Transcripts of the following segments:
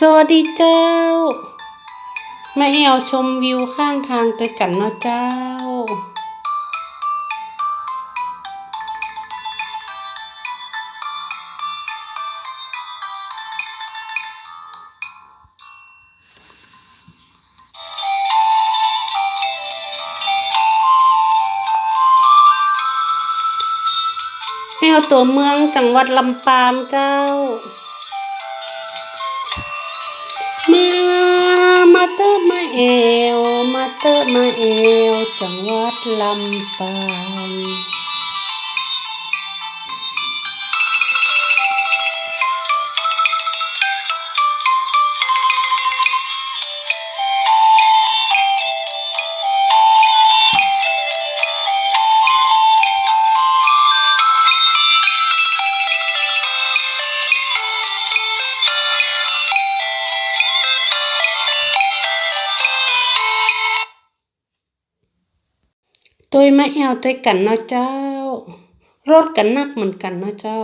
สวัสดีเจ้ามาแอวชมวิวข้างทางด้วยกันเนาะเจ้า แอวตัวเมืองจังหวัดลำปางเจ้า เอว มาเตอมาเอว จังหวัดลำปาง ยมาแอวตัวยกันเนาะเจ้า รถกันนักเหมือนกันเนาะเจ้า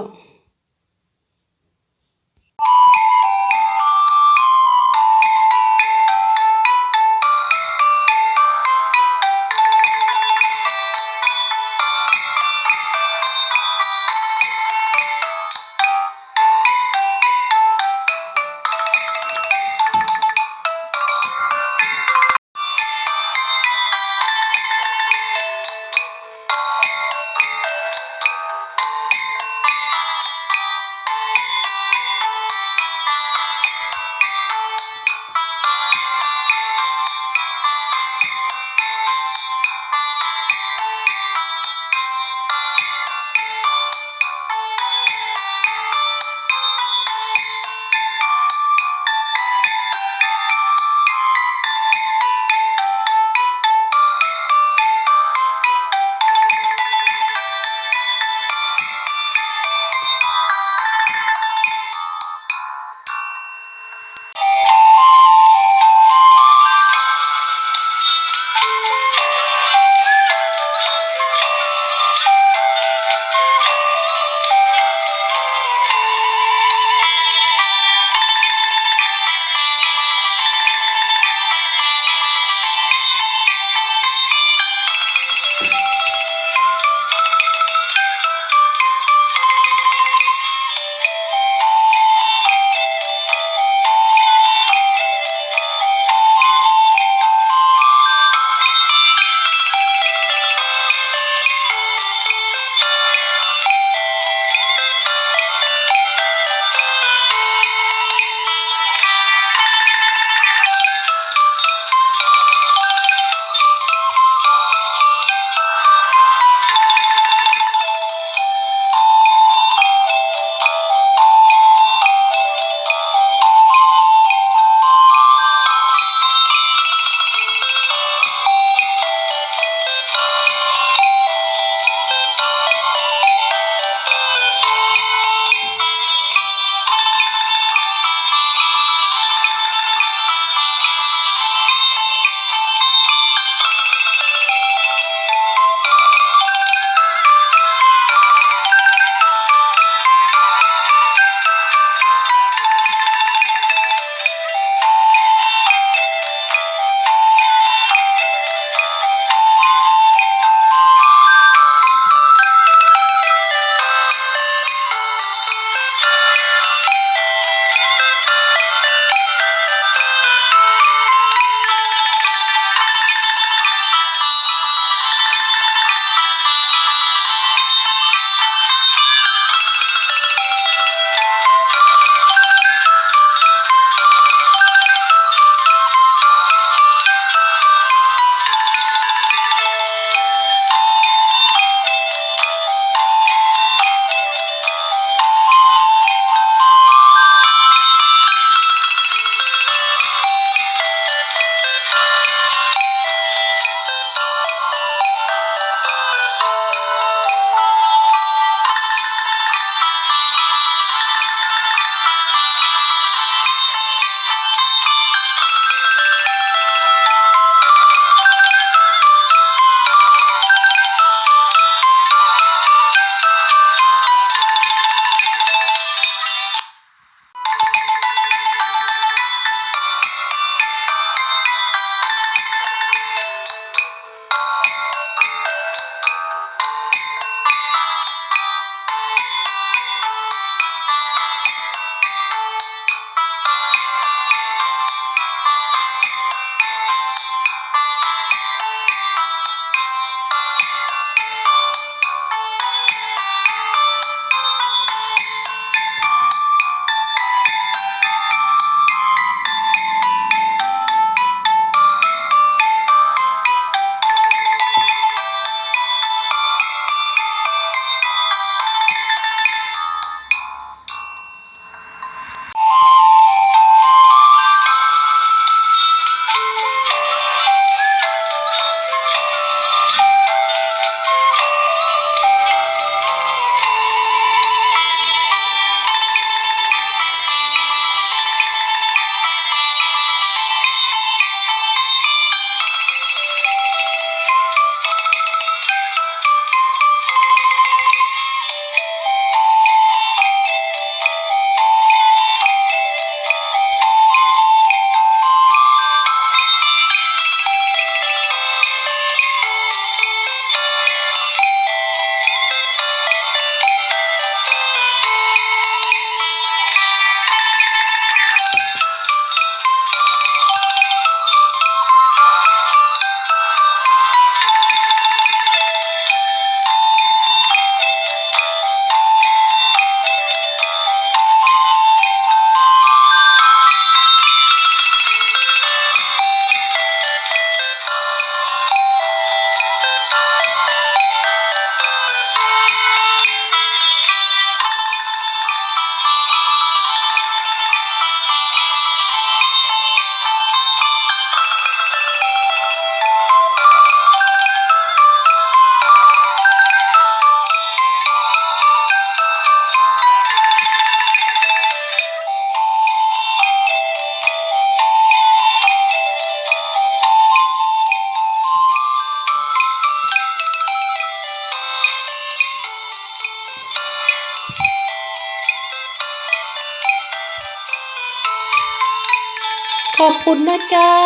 คุณนะเจ้า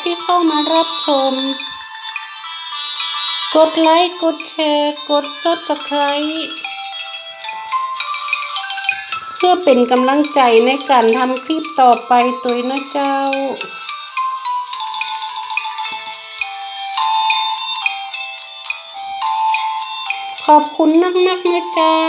ที่เข้ามารับชม กดไลค์ กดแชร์ กด Subscribe เพื่อเป็นกำลังใจในการทำคลิปต่อไปตัวนะเจ้า ขอบคุณนักๆนะเจ้า